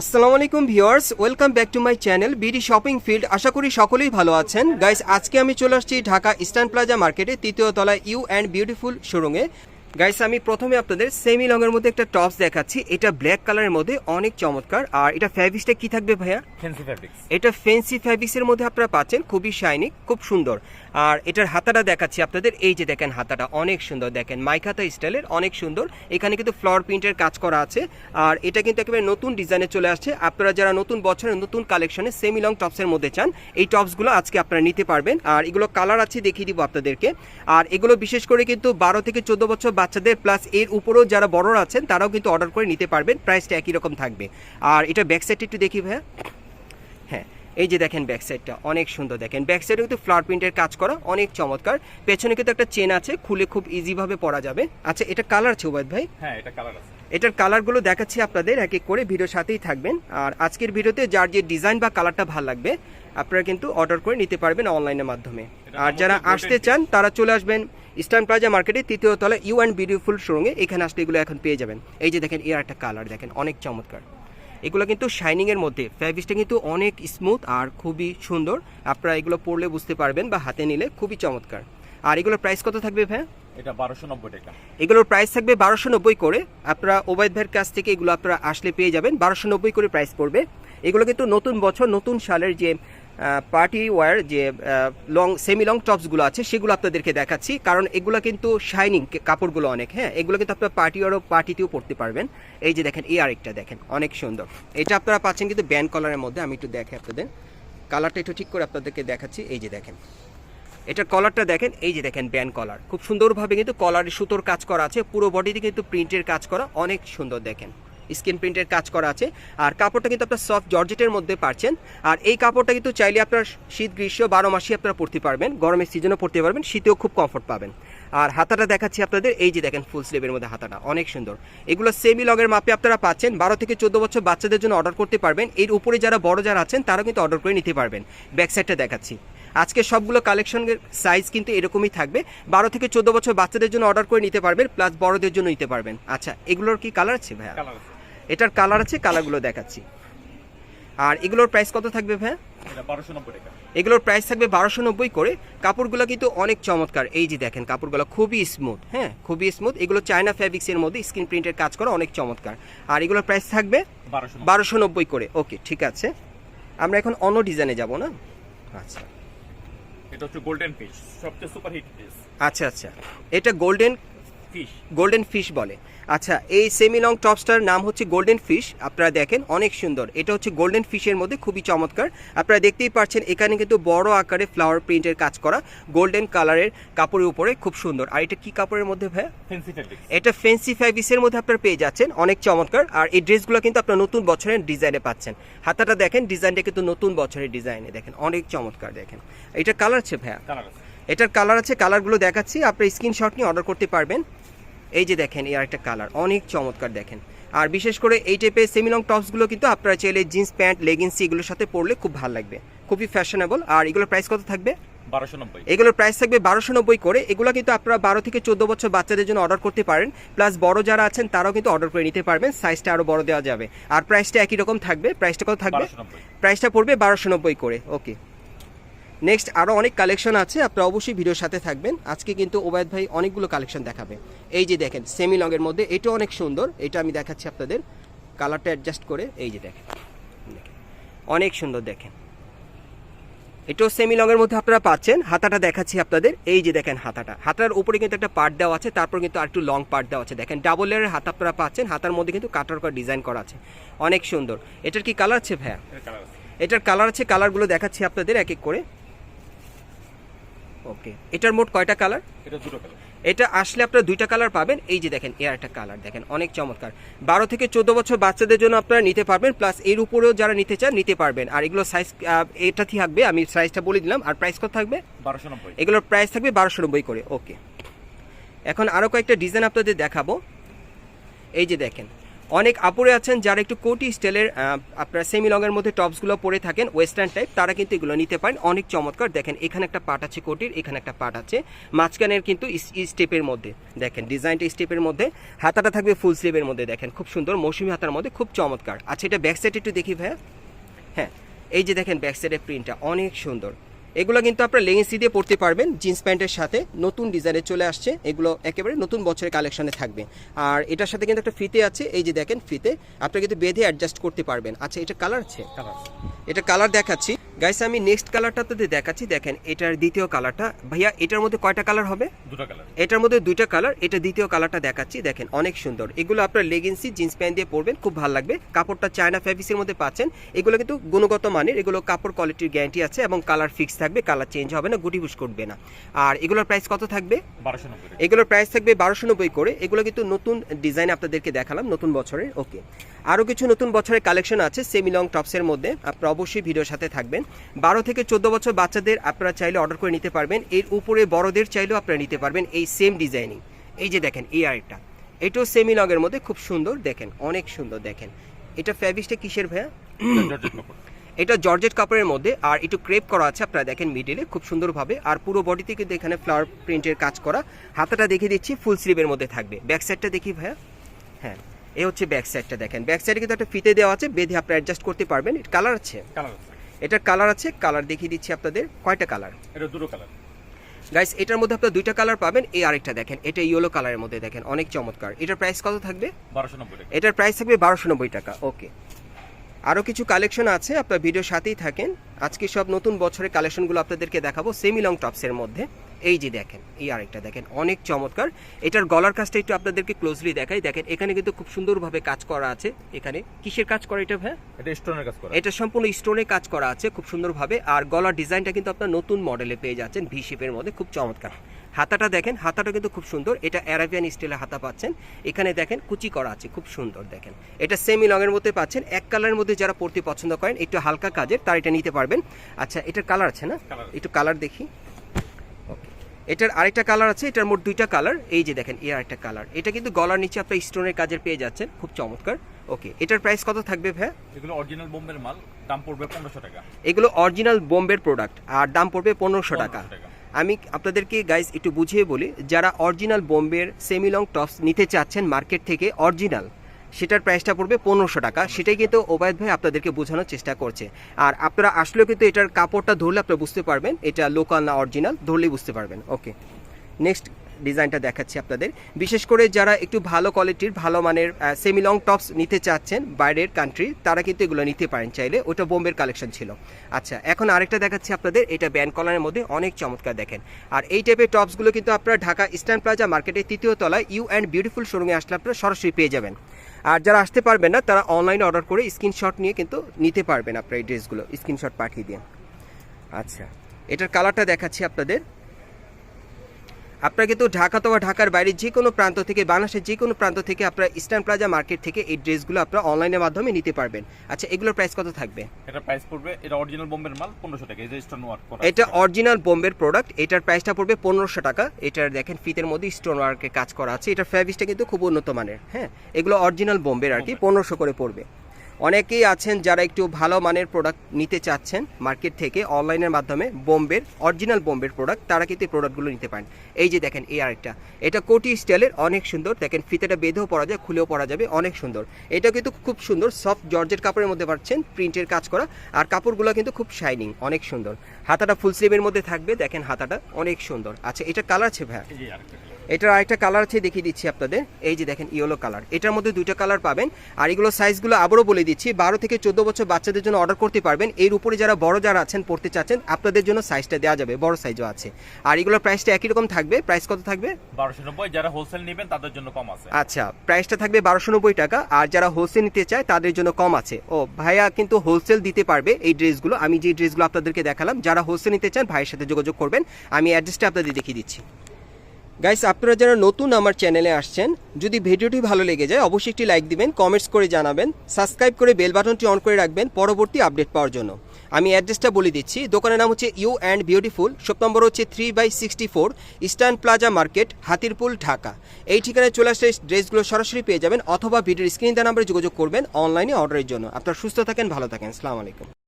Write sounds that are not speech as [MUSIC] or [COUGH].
আসসালামু আলাইকুম viewers, welcome back to my channel BD shopping field. আশা করি সকলেই ভালো আছেন। গাইস, আজকে আমি চলে আসছি ঢাকা ইস্টার্ন প্লাজা মার্কেটে তৃতীয় তলায় ইউ অ্যান্ড বিউটিফুল শোরুমে। গাইস আমি প্রথমে আপনাদের সেমি লংয়ের মধ্যে একটা টপস দেখাচ্ছি। এটা ব্ল্যাক কালারের মধ্যে অনেক চমৎকার। আর এটা ফ্যাব্রিক্সটা কি থাকবে ভাইয়া? ফ্যান্সি ফ্যাব্রিক্স এটা ফেন্সি ফ্যাব্রিক্সের মধ্যে আপনারা পাচ্ছেন খুবই শাইনি খুব সুন্দর। আর এটার হাতাটা দেখাচ্ছি আপনাদের। এই যে দেখেন হাতাটা অনেক সুন্দর দেখেন। মাইখাতা স্টাইলের অনেক সুন্দর। এখানে কিন্তু ফ্লাওয়ার প্রিন্টের কাজ করা আছে। আর এটা কিন্তু একেবারে নতুন ডিজাইনে চলে আসছে। আপনারা যারা নতুন বছরের নতুন কালেকশনে সেমি লং টপসের মধ্যে চান এই টপসগুলো আজকে আপনারা নিতে পারবেন। আর এগুলো কালার আছে দেখিয়ে দিব আপনাদেরকে। আর এগুলো বিশেষ করে কিন্তু বারো থেকে চোদ্দ বছর বাচ্চাদের প্লাস এর উপরেও যারা বড়রা আছেন তারাও কিন্তু অর্ডার করে নিতে পারবেন। প্রাইসটা একই রকম থাকবে। আর এটা ব্যাক সাইডটা একটু দেখি ভাইয়া। হ্যাঁ এই যে দেখেন ব্যাক সাইডটা অনেক সুন্দর দেখেন। ব্যাক সাইডে কিন্তু ফ্লাওয়ার প্রিন্টের কাজ করা অনেক চমৎকার। পেছনে কিন্তু একটা চেন আছে খুলে খুব ইজিভাবে পরা যাবে। আচ্ছা এটা কালার আছে উবাদ ভাই? হ্যাঁ এটা কালার আছে। এটার কালারগুলো দেখাচ্ছি আপনাদের এক এক করে ভিডিওর সাথেই থাকবেন। আর আজকের ভিডিওতে যার যে ডিজাইন বা কালারটা ভালো লাগবে আপনারা কিন্তু অর্ডার করে নিতে পারবেন অনলাইনের মাধ্যমে। আর যারা আসতে চান তারা চলে আসবেন। ইস্টার্ন প্লাজা মার্কেটে তৃতীয় তলা ইউ অ্যান্ড বিউটিফুল শোরুমে এখানে আসলে এগুলো এখন পেয়ে যাবেন। এই যে দেখেন এর একটা কালার দেখেন অনেক চমৎকার। এগুলো কিন্তু শাইনিং এর মধ্যে ফ্যাব্রিক্সটা কিন্তু অনেক স্মুথ আর খুবই সুন্দর। আপনারা এগুলো পরলে বুঝতে পারবেন বা হাতে নিলে খুবই চমৎকার। আর এগুলোর প্রাইস কত থাকবে ভাই এটা বারোশো নব্বই টাকা। এগুলোর প্রাইস থাকবে বারোশো নব্বই করে। আপনারা ওবায়দ ভাইয়ের কাছ থেকে এগুলো আপনারা আসলে পেয়ে যাবেন। বারোশো নব্বই করে প্রাইস পড়বে। এগুলো কিন্তু নতুন বছর নতুন সালের যে পার্টি ওয়ার যে লং সেমি লং টপসগুলো আছে, সেগুলো আপনাদেরকে দেখাচ্ছি। কারণ এগুলো কিন্তু শাইনিং কাপড়গুলো অনেক হ্যাঁ? এগুলো কিন্তু আপনারা পার্টি ওয়ারও পার্টিতেও পড়তে পারবেন। এই যে দেখেন, এই আরেকটা দেখেন, অনেক সুন্দর। এটা আপনারা পাচ্ছেন কিন্তু ব্যান্ড কলারের মধ্যে, আমি একটু দেখে আপনাদের। কালারটা একটু ঠিক করে আপনাদেরকে দেখাচ্ছি, এই যে দেখেন। এটার কলারটা দেখেন, এই যে দেখেন ব্যান্ড কলার খুব সুন্দরভাবে কিন্তু কলারের সুতোর কাজ করা আছে, পুরো বডিতে কিন্তু প্রিন্টের কাজ করা, অনেক সুন্দর দেখেন। স্কিন প্রিন্টের কাজ করা আছে। আর কাপড়টা কিন্তু আপনার সফট জর্জেটের মধ্যে পাচ্ছেন আর এই কাপড়টা কিন্তু চাইলে আপনার শীত গ্রীষ্ম বারো মাসই আপনারা পরতে পারবেন। গরমের সিজনও পরতে পারবেন, শীতেও খুব কমফোর্ট পাবেন। আর হাতাটা দেখাচ্ছি আপনাদের, এই যে দেখেন ফুল স্লিভের মধ্যে হাতাটা, অনেক সুন্দর। এগুলো সেমি লগের মাপে আপনারা পাচ্ছেন, বারো থেকে চোদ্দ বছর বাচ্চাদের জন্য অর্ডার করতে পারবেন। এর উপরে যারা বড় যারা আছেন তারা কিন্তু অর্ডার করে নিতে পারবেন। ব্যাক সাইডটা দেখাচ্ছি। আজকে সবগুলো কালেকশনের সাইজ কিন্তু এরকমই থাকবে। বারো থেকে চোদ্দ বছর বাচ্চাদের জন্য অর্ডার করে নিতে পারবেন প্লাস বড়দের জন্য নিতে পারবেন। আচ্ছা এগুলোর কি কালার আছে ভাইয়া? এটার কালার আছে কালারগুলো দেখাচ্ছি। আর এগুলোর প্রাইস কত থাকবে টাকা। এগুলোর প্রাইস থাকবে বারোশো নব্বই করে। কাপড়গুলো কিন্তু অনেক চমৎকার। এই যে দেখেন কাপড়গুলো খুবই স্মুথ হ্যাঁ খুবই স্মুথ এগুলো চায়না ফ্যাব্রিক্সের মধ্যে স্ক্রিন প্রিন্টের কাজ করা অনেক চমৎকার। আর এগুলোর প্রাইস থাকবে বারোশো নব্বই। করে। ওকে ঠিক আছে। আমরা এখন অন্য ডিজাইনে যাব না? আচ্ছা। এটা হচ্ছে গোল্ডেন ফিশ সবচেয়ে সুপার হিট ফিশ আচ্ছা আচ্ছা। এটা গোল্ডেন ফিশ গোল্ডেন ফিশ বলে। আচ্ছা এই সেমি লং টপসটার নাম হচ্ছে গোল্ডেন ফিশ আপনারা দেখেন অনেক সুন্দর। এটা হচ্ছে গোল্ডেন ফিশের মধ্যে খুবই চমৎকার। আপনারা দেখতেই পাচ্ছেন এখানে কিন্তু বড় আকারে ফ্লাওয়ার প্রিন্টের কাজ করা গোল্ডেন কালারের কাপড়ের উপরে খুব সুন্দর। আর এটা কি কাপড়ের মধ্যে ফ্যাব্রিক্স এটা ফেন্সি ফ্যাব্রিক্সের মধ্যে আপনারা পেয়ে যাচ্ছেন। অনেক চমৎকার। আর এই ড্রেসগুলো কিন্তু আপনার নতুন বছরের ডিজাইনে পাচ্ছেন। হাতাটা দেখেন ডিজাইনটা কিন্তু নতুন বছরের ডিজাইনে। দেখেন অনেক চমৎকার দেখেন। এটা কালার আছে ভাইয়া? এটার কালার আছে কালারগুলো দেখাচ্ছি। আপনি স্ক্রিনশট নিয়ে অর্ডার করতে পারবেন। এই যে দেখেন এর একটা কালার অনেক চমৎকার দেখেন। আর বিশেষ করে এই টাইপের সেমিলং টপসগুলো কিন্তু আপনারা চাইলে জিন্স প্যান্ট লেগিংস এগুলোর সাথে পরলে খুব ভালো লাগবে। খুবই ফ্যাশনেবল আর এগুলোর প্রাইস কত থাকবে? এগুলোর প্রাইস থাকবে বারোশো নব্বই করে। এগুলো কিন্তু আপনারা বারো থেকে চোদ্দ বছর বাচ্চাদের জন্য অর্ডার করতে পারেন। প্লাস বড় যারা আছেন তারাও কিন্তু অর্ডার করে নিতে পারবেন। সাইজটা আরও বড় দেওয়া যাবে। আর প্রাইসটা একই রকম থাকবে। প্রাইসটা কত থাকবে? প্রাইসটা পড়বে বারোশো নব্বই করে। ওকে নেক্সট আরও অনেক কালেকশন আছে আপনারা অবশ্যই ভিডিওর সাথে থাকবেন। আজকে কিন্তু ওবায়দ ভাই অনেকগুলো কালেকশন দেখাবে। এই যে দেখেন সেমি লংয়ের মধ্যে এটা অনেক সুন্দর। এটা আমি দেখাচ্ছি আপনাদের। কালারটা অ্যাডজাস্ট করে এই যে দেখেন। অনেক সুন্দর দেখেন। এটাও সেমি লংয়ের মধ্যে আপনারা পাচ্ছেন। হাতাটা দেখাচ্ছি আপনাদের। এই যে দেখেন হাতাটা। হাতার উপরে কিন্তু একটা পার্ট দেওয়া আছে তারপর কিন্তু আর একটু লং পার্ট দেওয়া আছে। দেখেন ডাবল লেয়ারের হাত আপনারা পাচ্ছেন। হাতার মধ্যে কিন্তু কাটার করা ডিজাইন করা আছে। অনেক সুন্দর। এটার কি কালার আছে ভাইয়া? এটা কালার আছে। এটার কালার আছে কালারগুলো দেখাচ্ছি আপনাদের এক এক করে। ওকে। এটার মোট কয়টা কালার? এটা দুটো কালার। এটা আসলে আপনারা দুইটা কালার পাবেন। এই যে দেখেন এর একটা কালার দেখেন অনেক চমৎকার। বারো থেকে চোদ্দ বছর বাচ্চাদের জন্য আপনারা নিতে পারবেন প্লাস এর উপরেও যারা নিতে চান নিতে পারবেন। আর এগুলো সাইজ এটা থাকবে? আমি সাইজটা বলে দিলাম। আর প্রাইস কত থাকবে? বারোশো নব্বই। এগুলোর প্রাইস থাকবে বারোশো নব্বই করে। ওকে। এখন আরও কয়েকটা ডিজাইন আপনাদের দেখাবো। এই যে দেখেন অনেক আপুরে আছেন যারা একটু কোটি স্টাইলের আপনার সেমি লংয়ের মধ্যে টপসগুলো পরে থাকেন ওয়েস্টার্ন টাইপ তারা কিন্তু এগুলো নিতে পারেন। অনেক চমৎকার। দেখেন, এখানে একটা পাট আছে কোটির, এখানে একটা পাট আছে। মাঝখানের কিন্তু স্টেপের মধ্যে। দেখেন ডিজাইনটা স্টেপের মধ্যে। হাতাটা থাকবে ফুল স্লিভের মধ্যে, দেখেন, খুব সুন্দর। মৌসুমি হাতার মধ্যে খুব চমৎকার। আচ্ছা এটা ব্যাক সাইড একটু দেখি ভাইয়া। হ্যাঁ এই যে দেখেন ব্যাক সাইডের প্রিন্টটা অনেক সুন্দর। এগুলো কিন্তু আপনারা লেগেন্সি দিয়ে পড়তে পারবেন জিন্স প্যান্টের সাথে। নতুন ডিজাইনে চলে আসছে। এগুলো একেবারে নতুন বছরের কালেকশনে থাকবে। আর এটার সাথে কিন্তু একটা ফিতে আছে। এই যে দেখেন ফিতে। আপনারা কিন্তু বেঁধে অ্যাডজাস্ট করতে পারবেন। আচ্ছা এটা কালার আছে? কালার এটা কালার দেখাচ্ছি। গাইস আমি নেক্সট কালারটা তো দেখাচ্ছি দেখেন এটার দ্বিতীয় কালারটা ভাইয়া এটার মধ্যে কয়টা কালার হবে? দুটো কালার এটার মধ্যে দুইটা কালার এটা দ্বিতীয় কালারটা দেখাচ্ছি দেখেন অনেক সুন্দর। এগুলো আপনার লেগিংসি জিন্স প্যান্ট দিয়ে পরবেন খুব ভালো লাগবে। কাপড়টা চায়না ফ্যাব্রিক্সের মধ্যে পাচ্ছেন। এগুলো কিন্তু গুণগত মানের এগুলো কাপড় কোয়ালিটির গ্যারান্টি আছে এবং কালার ফিক্স থাকবে কালার চেঞ্জ হবে না গুটি বুস করবে না। আর এগুলোর প্রাইস কত থাকবে? বারোশো। এগুলোর প্রাইস থাকবে বারোশো নব্বই করে। এগুলো কিন্তু নতুন ডিজাইন আপনাদেরকে দেখালাম নতুন বছরের ওকে আরও কিছু নতুন বছরের কালেকশন আছে সেমি লং টপসের মধ্যে আপনারা অবশ্যই ভিডিওর সাথে থাকবেন। বারো থেকে চোদ্দ বছর বাচ্চাদের আপনারা চাইলে অর্ডার করে নিতে পারবেন। এর উপরে বড়দের চাইলেও আপনারা নিতে পারবেন এই সেম ডিজাইনিং এই যে দেখেন এই আরেকটা। এটাও সেমি লগের মধ্যে খুব সুন্দর দেখেন অনেক সুন্দর দেখেন। এটা ফ্যাব্রিক্সটা কিসের ভাইয়া? [COUGHS] এটা জর্জেট কাপড়ের মধ্যে আর একটু ক্রেপ করা আছে আপনারা দেখেন মিডিলে খুব সুন্দরভাবে। আর পুরো বডিতে কিন্তু এখানে ফ্লাওয়ার প্রিন্টের কাজ করা। হাতাটা দেখিয়ে দিচ্ছি ফুল স্লিভের মধ্যে থাকবে। ব্যাক সাইডটা দেখি ভাইয়া। হ্যাঁ এ হচ্ছে ব্যাক সাইডটা দেখেন। ব্যাক সাইডে কিন্তু একটা ফিতে দেওয়া আছে বেঁধে আপনারা অ্যাডজাস্ট করতে পারবেন। কালার আছে? কালার আছে। এটার কালার আছে কালার দেখিয়ে দিচ্ছি আপনাদের কয়টা কালার এটা দুটো কালার গাইস এটার মধ্যে আপনারা দুইটা কালার পাবেন এই আরেকটা দেখেন এটা ইয়েলো কালারের মধ্যে দেখেন অনেক চমৎকার। এটার প্রাইস কত থাকবে? বারোশো নব্বই টাকা। এটার প্রাইস থাকবে বারোশো নব্বই টাকা ওকে আরও কিছু কালেকশন আছে আপনার ভিডিওর সাথেই থাকেন। আজকে সব নতুন বছরের কালেকশনগুলো আপনাদেরকে দেখাবো সেমি লং টপসের মধ্যে। এই যে দেখেন এই আরেকটা দেখেন অনেক চমৎকার। এটার গলার কাজটা একটু আপনাদেরকে ক্লোজলি দেখাই। দেখেন এখানে কিন্তু খুব সুন্দরভাবে কাজ করা আছে। এখানে কিসের কাজ করা এটা ভাই? এটা স্টোনের কাজ করা এটা সম্পূর্ণ স্টোনে কাজ করা আছে খুব সুন্দরভাবে। আর গলার ডিজাইনটা কিন্তু আপনার নতুন মডেলে পেয়ে যাচ্ছেন ভি শেপের মধ্যে খুব চমৎকার। হাতাটা দেখেন হাতাটা কিন্তু খুব সুন্দর। এটা অ্যারাবিয়ান স্টাইলে হাতা পাচ্ছেন। এখানে দেখেন কুচি করা আছে খুব সুন্দর দেখেন। এটা সেমি লংয়ের মধ্যে পাচ্ছেন। এক কালারের মধ্যে যারা পড়তে পছন্দ করেন একটু হালকা কাজের তার এটা নিতে পারবেন। আচ্ছা এটার কালার আছে না? একটু কালার দেখি। এটার আরেকটা কালার আছে এটার মোট দুইটা কালার এই যে দেখেন এই আরেকটা কালার এটা কিন্তু গলার নিচে আপনার স্টোনের কাজের পেয়ে যাচ্ছেন। খুব চমৎকার। ওকে এটার প্রাইস কত থাকবে ভাই এগুলো অরিজিনাল বোম্বের মাল দাম পড়বে পনেরোশো টাকা। এগুলো অরিজিনাল বোম্বের প্রোডাক্ট আর দাম পড়বে পনেরোশো টাকা। আমি আপনাদেরকে গাইজ একটু বুঝিয়ে বলি, যারা অরিজিনাল বোম্বের সেমি লং টপস নিতে চাচ্ছেন মার্কেট থেকে অরিজিনাল সেটার প্রাইসটা পড়বে পনেরোশো টাকা। সেটাই কিন্তু ওবায়দ ভাই আপনাদেরকে বোঝানোর চেষ্টা করছে। আর আপনারা আসলেও কিন্তু এটার কাপড়টা ধরলে আপনারা বুঝতে পারবেন, এটা লোকাল না অরিজিনাল ধরলেই বুঝতে পারবেন। ওকে নেক্সট ডিজাইনটা দেখাচ্ছি আপনাদের। বিশেষ করে যারা একটু ভালো কোয়ালিটির ভালো মানের সেমি লং টপস নিতে চাচ্ছেন বাইরের কান্ট্রি তারা কিন্তু এগুলো নিতে পারেন চাইলে। ওটা বোম্বের কালেকশন ছিল। আচ্ছা এখন আরেকটা দেখাচ্ছি আপনাদের। এটা ব্যান্ড কলারের মধ্যে অনেক চমৎকার দেখেন। আর এই টাইপের টপসগুলো কিন্তু আপনারা ঢাকা ইস্টার্ন প্লাজা মার্কেটের তৃতীয় তলায় ইউ অ্যান্ড বিউটিফুল শোরুমে আসলে আপনারা সরাসরি পেয়ে যাবেন। আর যারা আসতে পারবেন না, তারা অনলাইনে অর্ডার করে স্ক্রিনশট নিয়ে কিন্তু নিতে পারবেন আপনার এই ড্রেসগুলো স্ক্রিনশট পাঠিয়ে দিন। আচ্ছা এটার কালারটা দেখাচ্ছি আপনাদের। আপনারা কিন্তু ঢাকা অথবা ঢাকার বাইরে যে কোনো প্রান্ত থেকে বাংলাদেশের যে কোনো প্রান্ত থেকে আপনারা ইস্টার্ন প্লাজা মার্কেট থেকে এই ড্রেসগুলো আপনারা অনলাইনের মাধ্যমে নিতে পারবেন। আচ্ছা এগুলোর প্রাইস কত থাকবে? এটা প্রাইস পড়বে এটা অরিজিনাল বোম্বের মাল পনেরোশো টাকা এই যে স্টোন ওয়ার্ক করা। এটা অরিজিনাল বোম্বের প্রোডাক্ট এটার প্রাইসটা পড়বে পনেরোশো টাকা। এটার দেখেন ফিতের মধ্যে স্টোন ওয়ার্কের কাজ করা আছে। এটার ফ্যাব্রিক্সটা কিন্তু খুব উন্নত মানের হ্যাঁ? এগুলো অরিজিনাল বোম্বের আর কি পনেরোশো করে পড়বে। অনেকেই আছেন যারা একটু ভালো মানের প্রোডাক্ট নিতে চাচ্ছেন মার্কেট থেকে অনলাইনের মাধ্যমে বোম্বের অরিজিনাল বোম্বের প্রোডাক্ট তারা কিন্তু এই প্রোডাক্টগুলো নিতে পারেন। এই যে দেখেন, এই আরেকটা। এটা কোটি স্টাইলের অনেক সুন্দর। দেখেন, ফিতেটা বেঁধেও পরা যায়, খুলেও পরা যাবে, অনেক সুন্দর। এটা কিন্তু খুব সুন্দর সফট জর্জের কাপড়ের মধ্যে পাচ্ছেন প্রিন্টের কাজ করা। আর কাপড়গুলো কিন্তু খুব শাইনিং অনেক সুন্দর। হাতাটা ফুল স্লিভের মধ্যে থাকবে, দেখেন হাতাটা অনেক সুন্দর। আচ্ছা এটা কালার আছে ভাইয়া? এটার আরেকটা কালার আছে দেখিয়ে দিচ্ছি আপনাদের। এই যে দেখেন ইয়েলো কালার এটার মধ্যে দুইটা কালার পাবেন। আর এগুলো সাইজগুলো আবারও বলে দিচ্ছি বারো থেকে চোদ্দ বছর বাচ্চাদের জন্য অর্ডার করতে পারবেন। এর উপরে যারা বড় যারা আছেন পড়তে চাচ্ছেন আপনাদের জন্য সাইজটা দেওয়া যাবে বড় সাইজও আছে। আর এগুলোর প্রাইসটা একই রকম থাকবে। প্রাইস কত থাকবে? বারোশো নব্বই। যারা হোলসেল নেবেন তাদের জন্য কম আছে। আচ্ছা প্রাইসটা থাকবে বারোশো নব্বই টাকা। আর যারা হোলসেল নিতে চায় তাদের জন্য কম আছে। ও ভাইয়া কিন্তু হোলসেল দিতে পারবে এই ড্রেসগুলো আমি যে ড্রেসগুলো আপনাদেরকে দেখালাম যারা হোলসেল নিতে চান ভাইয়ের সাথে যোগাযোগ করবেন। আমি অ্যাড্রেসটা আপনাদের দেখিয়ে দিচ্ছি। গাইস আপনারা যারা নতুন আমার চ্যানেলে আসছেন, যদি ভিডিওটি ভালো লেগে যায়, অবশ্যই একটি লাইক দিবেন কমেন্টস করে জানাবেন সাবস্ক্রাইব করে বেল বাটনটি অন করে রাখবেন পরবর্তী আপডেট পাওয়ার জন্য। আমি অ্যাড্রেসটা বলে দিচ্ছি, দোকানের নাম হচ্ছে U and beautiful shop number হচ্ছে three by sixty four eastern plaza market Hatirpool, Dhaka. এই ঠিকানায় চলে আসলে ড্রেসগুলো সরাসরি পেয়ে যাবেন, অথবা ভিডিওর স্ক্রিন দেওয়া নাম্বারে যোগাযোগ করবেন অনলাইনে অর্ডারের জন্য। আপনারা সুস্থ থাকেন, ভালো থাকেন, আসসালামু আলাইকুম।